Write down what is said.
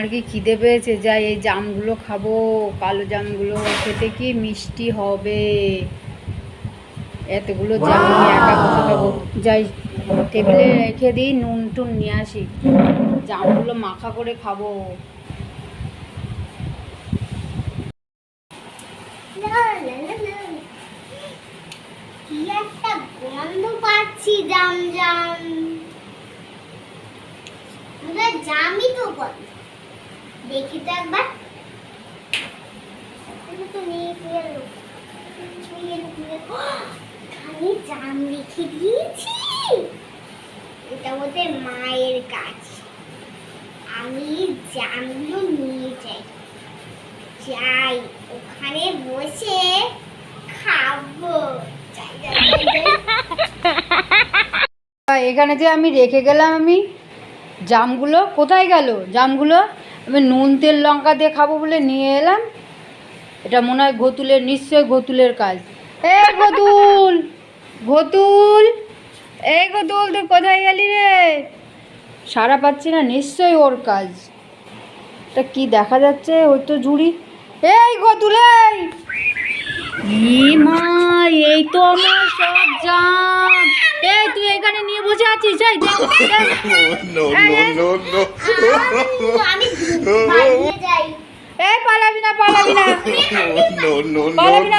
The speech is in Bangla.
আর কি খিদে পেয়েছে? যাই এই জামগুলো খাব কালো জামগুলো। খেতে কি মিষ্টি হবে? এতগুলো জাম আমি একা বসে খাব। যাই টেবিলে রেখে দিই নুন টুন নিয়ে আসি। জামগুলো মাখা করে খাব। কি গন্ধ পাচ্ছি জাম জাম। জামই তো গন্ধ। দেখি তো একবার। আমি জাম রেখে দিয়েছি। এটা ওদের মায়ের কাজ। আমি জামগুলো নিয়ে যাই। যাই, ওখানে বসে খাব। এখানে যে আমি রেখে গেলাম আমি জামগুলো, কোথায় গেল জামগুলো? আমি নুন তেল লঙ্কা দিয়ে খাব বলে নিয়ে এলাম। এটা মনে হয় ঘতুলের নিশ্চয় ঘতুলের কাজ। এ ঘতুল ঘতুল এই ঘতুল তুই কোথায় গেলি রে? সারা পাচ্ছি না নিশ্চয়ই ওর কাজ। তা কি দেখা যাচ্ছে ওই তো ঝুড়ি এই ঘতুল এই! মা এই তো আমার সব জাম এই তুই এখানে নিয়ে বসে আছিস? এই। এই পালাবি না পালাবি না। পালাবি না.